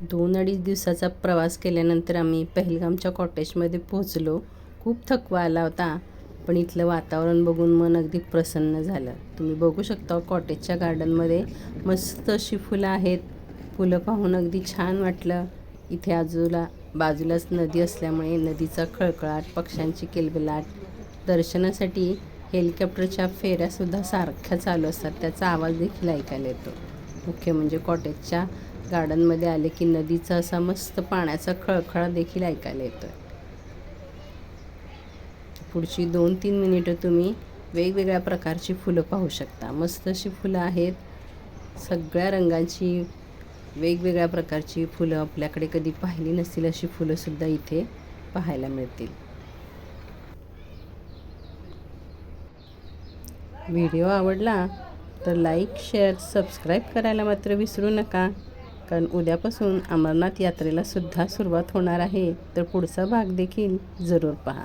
दोन अडीच दिवसाचा प्रवास केल्यानंतर आम्ही पहलगामच्या कॉटेजमध्ये पोहोचलो. खूप थकवा आला होता पण इथलं वातावरण बघून मन अगदी प्रसन्न झालं. तुम्ही बघू शकता कॉटेजच्या गार्डनमध्ये मस्त अशी फुलं आहेत. फुलं पाहून अगदी छान वाटलं. इथे आजूला बाजूलाच नदी असल्यामुळे नदीचा खळखळाट पक्ष्यांची किलबिलाट दर्शनासाठी हेलिकॉप्टरच्या फेऱ्यासुद्धा सारख्या चालू असतात. त्याचा आवाज देखील ऐकायला येतो. मुख्य म्हणजे कॉटेजच्या गार्डनमध्ये आले की नदीचा असा मस्त पाण्याचा खळखळा देखील ऐकायला येतो पुढची दोन तीन मिनिटं तुम्ही वेगवेगळ्या प्रकारची फुलं पाहू शकता. मस्त अशी फुलं आहेत. सगळ्या रंगांची वेगवेगळ्या प्रकारची फुलं आपल्याकडे कधी पाहिली नसतील अशी फुलंसुद्धा इथे पाहायला मिळतील. व्हिडिओ आवडला तर लाईक शेअर सबस्क्राईब करायला मात्र विसरू नका. कारण उद्यापासून अमरनाथ यात्रेला सुद्धा सुरुवात होणार आहे. तर पुढचा भाग देखील जरूर पहा.